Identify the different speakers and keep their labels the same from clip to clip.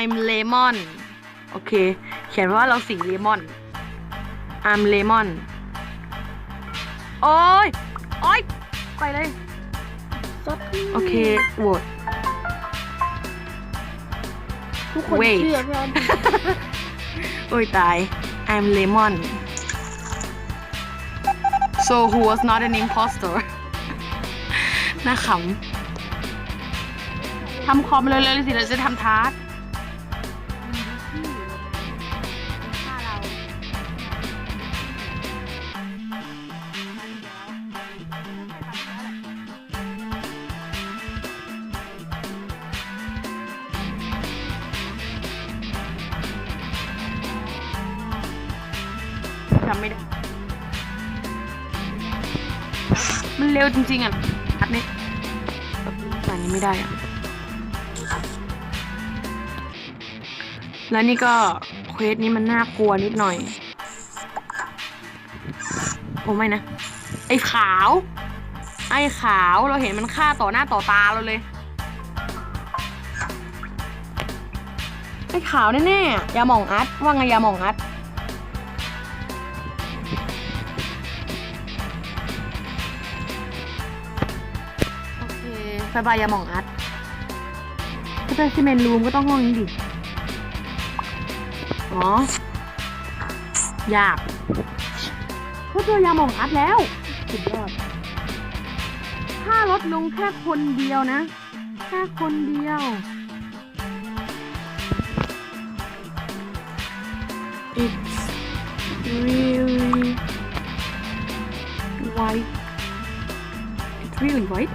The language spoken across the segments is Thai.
Speaker 1: I'm lemon โอเค เขียนว่าเราสีเลมอน I'm lemon โอ้ย โอ้ย ไปเลย โอเคโหวต
Speaker 2: ทุกคน
Speaker 1: Wait
Speaker 2: เชื่อพี่ออน
Speaker 1: โอ้ยตาย I'm lemon so who was not an imposter น่าขำทำคอมเร็วๆสิเราจะทำทาร์ก จำไม่ได้ มันเร็วจริงๆอะอันนี้อันนี้ไม่ได้อะแล้วนี่ก็เควสนี้มันน่ากลัวนิดหน่อย โอ้ไม่นะ ไอ้ขาว ไอ้ขาวเราเห็นมันฆ่าต่อหน้าต่อตาเราเลย ไอ้ขาวแน่ๆอะยามองอัดว่าไงยามองอัด บายบายยาหมองอัดก็เป็นซีเมนต์รูมก็ต้องห้องนี้ดิ อ๋อ ยากเขาเจอยาหมองอัดแล้ว สุดยอด ถ้าลดลงแค่คนเดียวนะ แค่คนเดียว it's really white it's really white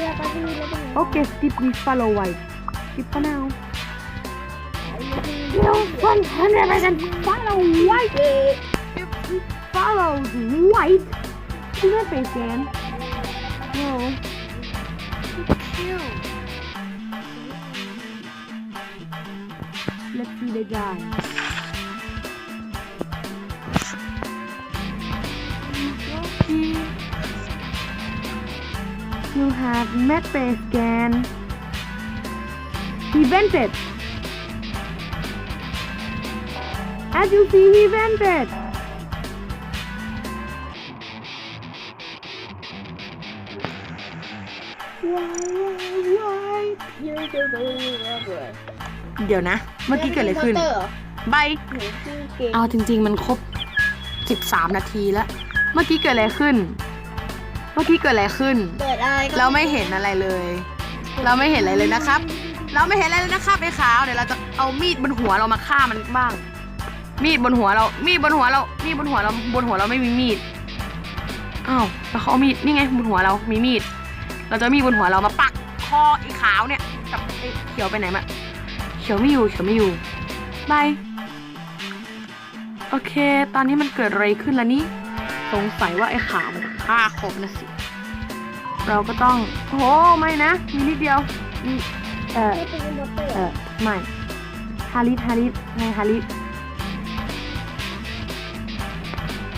Speaker 2: เชื่อกันดีแล้วเป็นไง
Speaker 1: okay skip we follow white skip for now
Speaker 2: เดี๋ยว
Speaker 1: one hundred percent follow white if he follows white do not base scan no chill let's see the guy You have met base scan. He vented. As you see, he vented.
Speaker 2: ว้ายว้ายเยอะเกินไปเลย
Speaker 1: เดี๋ยวนะ เมื่อกี้เกิดอะไรขึ้น ใบ
Speaker 2: หนูชื่อเก่ง
Speaker 1: เอาจริง ๆ มันครบ 13 นาทีแล้ว เมื่อกี้เกิดอะไรขึ้น เมื่อกี้เกิดอะไรขึ้น
Speaker 2: เปิดอะไร
Speaker 1: เราไม่เห็นอะไรเลย เราไม่เห็นอะไรเลยนะครับ เราไม่เห็นอะไรเลยนะครับไอ้ขาว เดี๋ยวเราจะเอามีดบนหัวเรามาฆ่ามันบ้าง มีดบนหัวเรา มีดบนหัวเรา มีดบนหัวเรา บนหัวเราไม่มีมีด อ้าวแล้วเขาเอามีด นี่ไงบนหัวเรา มีมีด เราจะเอามีดบนหัวเรามาปักคอไอ้ขาวเนี่ยกับไอ้เขียวไปไหนมาเขียวไม่อยู่ เขียวไม่อยู่บายโอเค ตอนนี้มันเกิดอะไรขึ้นล่ะนี่ สงสัยว่าไอ้ขาวมัน ฆ่าครบนะสิ เราก็ต้องโอ้โหไม่นะ มีนิดเดียวมีเออ
Speaker 2: ไม่เป็นมอเตอร์
Speaker 1: เออไม่ฮาริสฮาริสไงฮาริส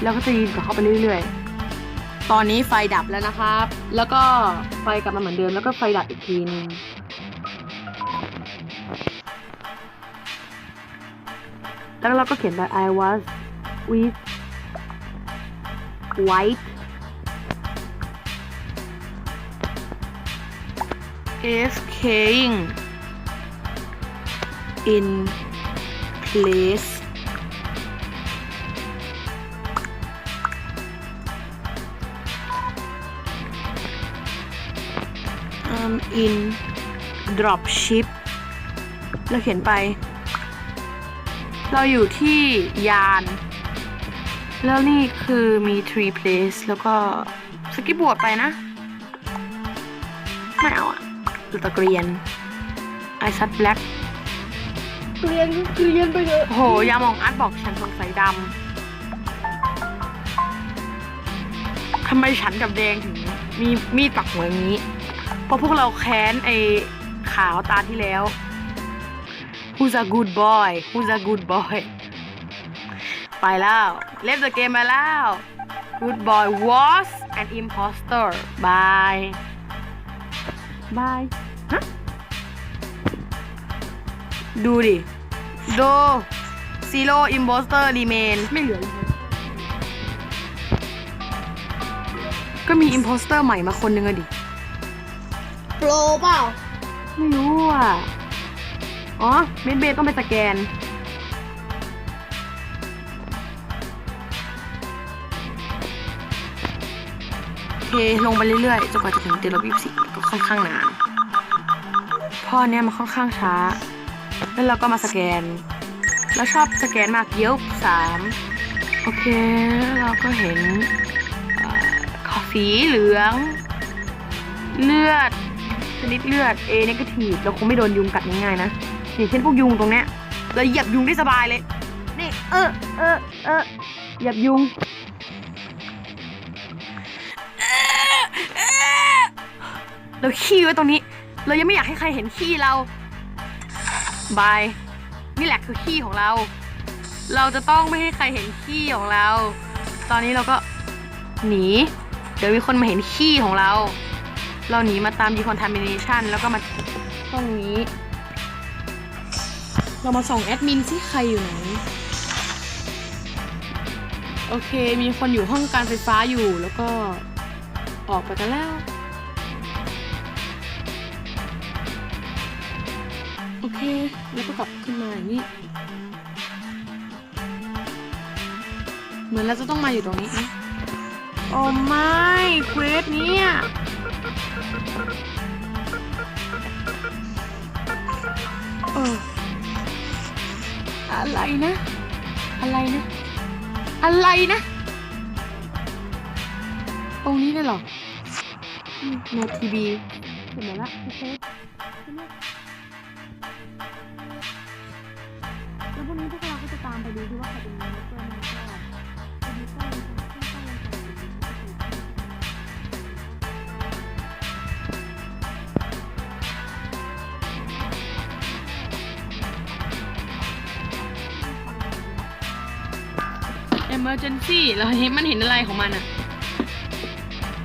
Speaker 1: แล้วก็จะยินกับเขาไปเรื่อยๆ ตอนนี้ไฟดับแล้วนะครับ แล้วก็ไฟกลับมาเหมือนเดิม แล้วก็ไฟดับอีกทีนึงแล้วเราก็เขียนไป I was with white AFKing in place um in drop ship เราเขียนไป เราอยู่ที่ยาน แล้วนี่คือมี three place แล้วก็สกิปบวดไปนะ ไม่เอาอะ ดูตะเกรียน ไอซัดแบล็ก
Speaker 2: เกลียนก็เกลียนไปเถอะ
Speaker 1: โหยามองอาร์ตบอกฉันสงสัยดำทำไมฉันกับแดงถึง มีมีดปักหัวอย่างนี้ เพราะพวกเราแค้นไอ้ขาวตาที่แล้ว Who's a good boy Who's a good boy ไปแล้ว เล่นเกมมาแล้ว Good boy was an imposter Bye Bye ฮะดูดิดู Zero Imposter Remain ไม่เหลือ imposter ก็มี Imposter ใหม่มาคนนึงอะดิ
Speaker 2: โปรเปล่า
Speaker 1: ไม่รู้อะ อ๋อ เมดเบย์ต้องไปสแกน เคลงไปเรื่อยๆจนกว่าจะถึงเดลวิบสิก็ค่อนข้างนานพ่อเนี่ยมันค่อนข้างช้า แล้วเราก็มาสแกนแล้วชอบสแกนมากเยอะสามโอเค เราก็เห็นเอ่อขอสีเหลือง เลือด ชนิดเลือด A negative เราคงไม่โดนยุงกัดง่ายๆนะ อย่างเช่นพวกยุงตรงเนี้ยเราเหยียบยุงได้สบายเลย นี่ เออ เออ เออ เหยียบยุง เราขี้ไว้ตรงนี้ เรายังไม่อยากให้ใครเห็นขี้เราบายนี่แหละคือขี้ของเรา เราจะต้องไม่ให้ใครเห็นขี้ของเรา ตอนนี้เราก็หนี เดี๋ยวมีคนมาเห็นขี้ของเรา เราหนีมาตาม decontamination แล้วก็มาตรงนี้ เรามาส่องแอดมินสิใครอยู่ไหน โอเค มีคนอยู่ห้องการไฟฟ้าอยู่แล้วก็ออกไปกันแล้ว โอเค แล้วก็กลับขึ้นมาอย่างนี้ เหมือนเราจะต้องมาอยู่ตรงนี้นะโอ้ไม่เควสเนี่ยเอออะไรนะ อะไรนะ อะไรนะ ตรงนี้ได้เหรอโนทีบีเห็นไหมละโอเค emergency เราเห็นมันเห็นอะไรของมันอะ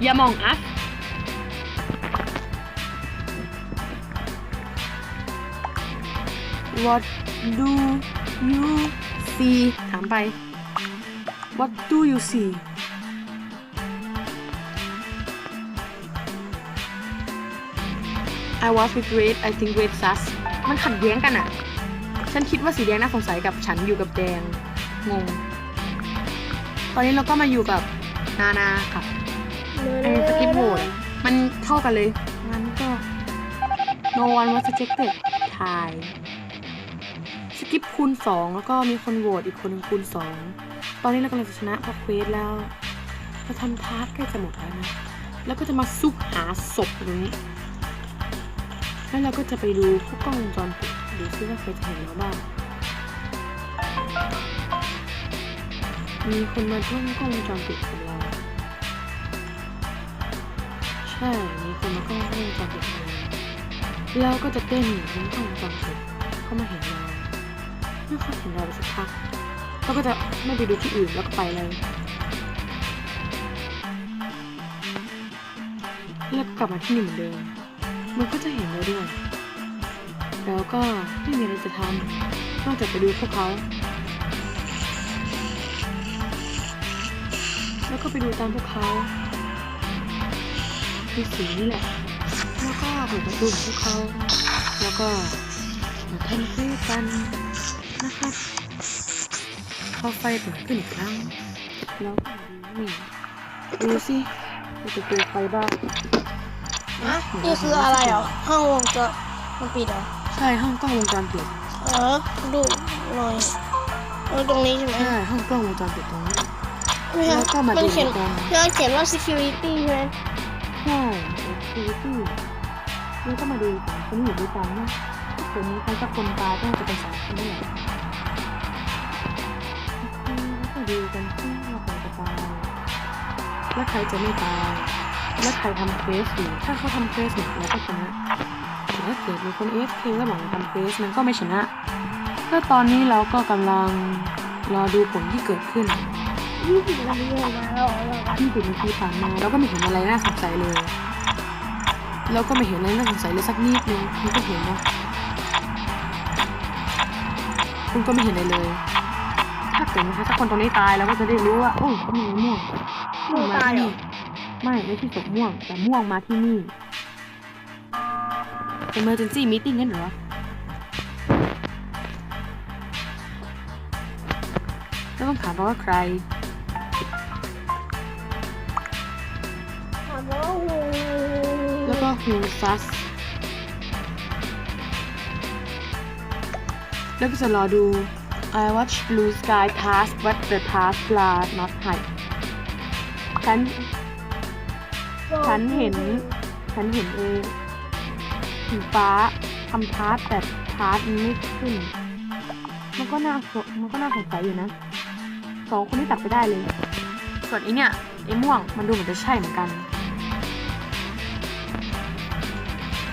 Speaker 1: อย่ามองอัส What do you see ถามไป What do you see I was with red I think red sus มันขัดแย้งกันอะฉันคิดว่าสีแดงน่าสงสัยกับฉันอยู่กับแดง งงต อนนี้เราก็มาอยู่กับนานาค่ะไอ้สกิปโหวตมันเข้ากันเลย งั้นก็ no one was rejected ทายสกิปคูณสองแล้วก็มีคนโหวตอีกคนหนึ่งคูณสองตอนนี้เรากำลังจะชนะเพราะเควสแล้วเราทำทาร์กใกล้จะหมดแล้วนะ แล้วก็จะมาซุกหาศพตรงนี้ แล้วเราก็จะไปดูพวกกล้องวงจรปิดดูซิว่าใครจะเห็นเราบ้าง มีคนมาช่วงกล้องวงจรปิดของเราใช่ มีคนมากล้องวงจรปิดของเราแล้วก็จะเต้นอยู่บนกล้องวงจรปิดเขามาเห็นเราเมื่อเขาเห็นเราไปสักพักเขาก็จะไม่ไปดูที่อื่นแล้วก็ไปเลยแล้วก็กลับมาที่นี่เหมือนเดิม มันก็จะเห็นเราด้วย แล้วก็ไม่มีอะไรจะทำนอกจากไปดูพวกเขา ก็ไปดูตามพวกเขาดูสีนี่แหละ แล้วก็เปิดประตูพวกเขา แล้วก็มาทำเพื่อกันนะครับพอไฟถึงขึ้นอีกครั้ง แล้วนี่ดูสิมีประตูไฟบ้าง
Speaker 2: ฮะนี่คืออะไรเหรอห้องวงจรมันปิดเหรอ
Speaker 1: ใช่ห้องกล้องวงจรปิด
Speaker 2: เออดูหน่อยเออตรงนี้ใช่ไหม
Speaker 1: ใช่ห้องกล้องวงจรปิดตรงนี้
Speaker 2: ไม่ใช่
Speaker 1: แล้วก็มาดู
Speaker 2: มันเขียน
Speaker 1: กัน
Speaker 2: มันเขียนว่า security ใช่ไหม
Speaker 1: ใช่ดูสิแล้วก็มาดูกันคนที่อยู่ด้วยกันนะโอเคกิดมีใครสักคนตายก็น่าจะเป็นสองคนนี่แหละโอเคแล้วก็ดูกันที่ว่าใครจะตายและใครจะไม่ตายและใครทำเควสอยู่ถ้าเขาทำเควสหมดแล้วก็ชนะแต่ถ้าเกิดมีคนเอฟเคแล้วหวังทำเควสมันก็ไม่ชนะแล้วตอนนี้เราก็กำลังรอดูผลที่เกิดขึ้น
Speaker 2: ยี่สิบนาทีออกมาแล้วเหรอ
Speaker 1: ที่สิบนาทีผ่านมาเราก็ไม่เห็นอะไรน่าสงสัยเลยเราก็ไม่เห็นอะไรน่าสงสัยเลยสักนิดนึงคุณก็เห็นนะคุณก็ไม่เห็นอะไรเลย ถ้าเกิดนะคะถ้าคนตรงนี้ตายเราก็จะได้รู้ว่าโอ้ยนี่ไงม่วงม่วงมาที่นี่ไม่ไม่ใช่ศพม่วง แต่ม่วงมาที่นี่ emergency meeting งั้นเหรอแล้วต้องถามว่าใคร แล้วก็ who sus แล้วก็จะรอดู I watch blue sky pass but the task bar not high ฉัน ฉันเห็น ฉันเห็นเองสีฟ้าทำทาร์ตแต่ทาร์ตมันไม่ขึ้น มันก็น่ามันก็น่าสงสัยอยู่นะ สองคนนี้ตัดไปได้เลย ส่วนไอเนี่ยไอม่วงมันดูเหมือนจะใช่เหมือนกัน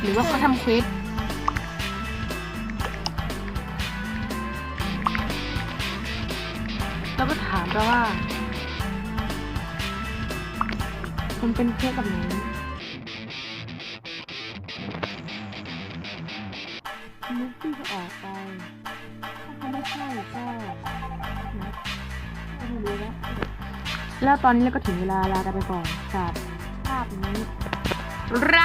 Speaker 1: หรือว่าเขาทำเควสแล้วก็ถามไปว่าคุณเป็นเพื่อนกับหนูนึกที่จะออกไป ถ้าเขาไม่ใช่ก็นะไม่รู้แล้วแล้วตอนนี้เราก็ถึงเวลาลากันไปก่อนกับภาพนี้ไร